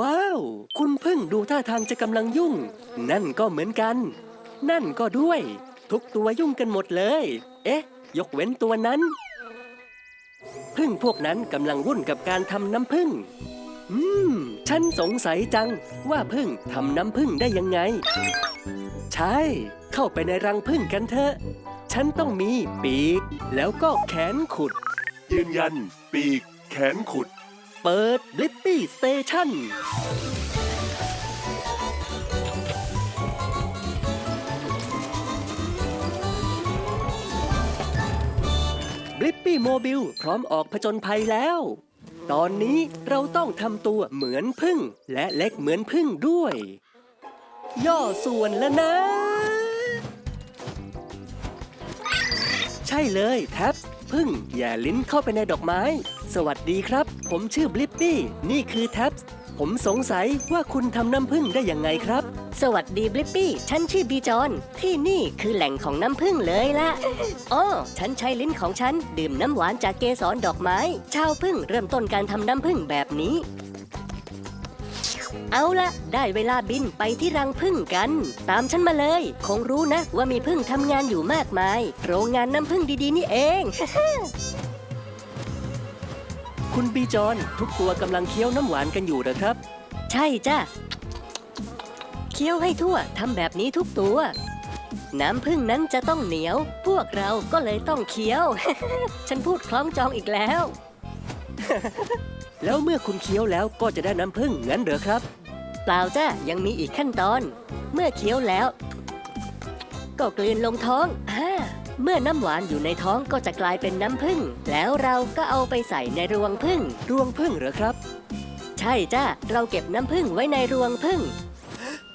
ว้าว คุณพึ่งดูท่าทางจะกำลังยุ่ง นั่นก็เหมือนกัน นั่นก็ด้วย ทุกตัวยุ่งกันหมดเลย เอ๊ะ ยกเว้นตัวนั้น พึ่งพวกนั้นกำลังวุ่นกับการทำน้ำพึ่ง อืม ฉันสงสัยจังว่าพึ่งทำน้ำพึ่งได้ยังไง ใช่ เข้าไปในรังพึ่งกันเถอะ ฉันต้องมีปีก แล้วก็แขนขุด ยืนยัน ปีก แขนขุด เปิดบลิปปี้สเตชันบลิปปี้โมบิลพร้อมออกผจญภัยแล้ว ตอนนี้เราต้องทำตัวเหมือนพึ่ง และเล็กเหมือนพึ่งด้วย ย่อส่วนแล้วนะ ใช่เลยแท็บพึ่งอย่าลิ้นเข้าไปในดอกไม้ สวัสดีครับ ผมชื่อบลิปปี้ นี่คือแท็บ ผมสงสัยว่าคุณทำน้ำพึ่งได้ยังไงครับ สวัสดีบลิปปี้ ฉันชื่อบีจอน ที่นี่คือแหล่งของน้ำผึ้งเลยละอ๋อฉันใช้ลิ้นของฉัน ดื่มน้ำหวานจากเกสรดอกไม้ ชาวพึ่งเริ่มต้นการทำน้ำผึ้งแบบนี้ เอาละได้เวลาบินไปที่รังผึ้งกัน ตามฉันมาเลย คงรู้นะว่ามีผึ้งทำงานอยู่มากมาย โรงงานน้ำผึ้งดีๆนี่เอง คุณบีจอนทุกตัวกำลังเคี้ยวน้ำหวานกันอยู่เหรอครับ ใช่จ้ะ เคี้ยวให้ทั่วทำแบบนี้ทุกตัว น้ำผึ้งนั้นจะต้องเหนียว พวกเราก็เลยต้องเคี้ยว ฉันพูดคล้องจองอีกแล้ว แล้วเมื่อคุณเคี้ยวแล้วก็จะได้น้ำผึ้งงั้นเหรอครับ เปล่าจ้ะยังมีอีกขั้นตอน เมื่อเคี้ยวแล้ว ก็กลืนลงท้องอ่า เมื่อน้ำหวานอยู่ในท้องก็จะกลายเป็นน้ำผึ้งแล้วเราก็เอาไปใส่ในรวงผึ้งรวงผึ้งเหรอครับ ใช่จ้ะเราเก็บน้ำผึ้งไว้ในรวงผึ้ง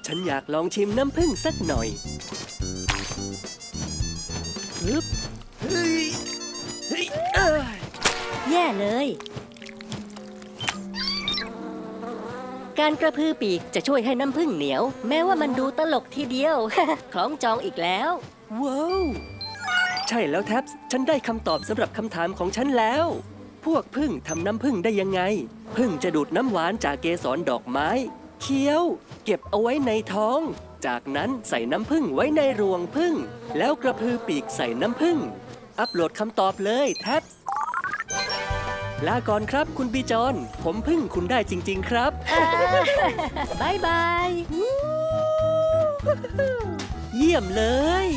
ฉันอยากลองชิมน้ำผึ้งสักหน่อยฮึบเฮ้ยเฮ้ยเอ้ยแย่เลย การกระพือปีกจะช่วยให้น้ำผึ้งเหนียว แม้ว่ามันดูตลกทีเดียว คล้องจองอีกแล้ว ว้าว ใช่แล้วแท็บฉันได้คำตอบสำหรับคำถามของฉันแล้ว พวกพึ่งทำน้ำพึ่งได้ยังไง พึ่งจะดูดน้ำหวานจากเกสรดอกไม้ เคี้ยว เก็บเอาไว้ในท้อง จากนั้นใส่น้ำพึ่งไว้ในรวงพึ่ง แล้วกระพือปีกใส่น้ำพึ่ง อัปโหลดคำตอบเลยแท็บลาก่อนครับคุณบีจอน ผมพึ่งคุณได้จริง ๆ ครับบายบาย เยี่ยมเลย